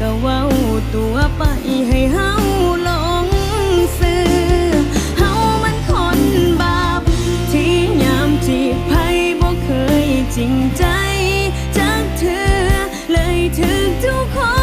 ก็เว้าตัวไปให้เฮาหลงซื้อเฮามันคนบาป ที่ยามจีบไผบ่เคยจริงใจจากเธอเลยถึงทุกคน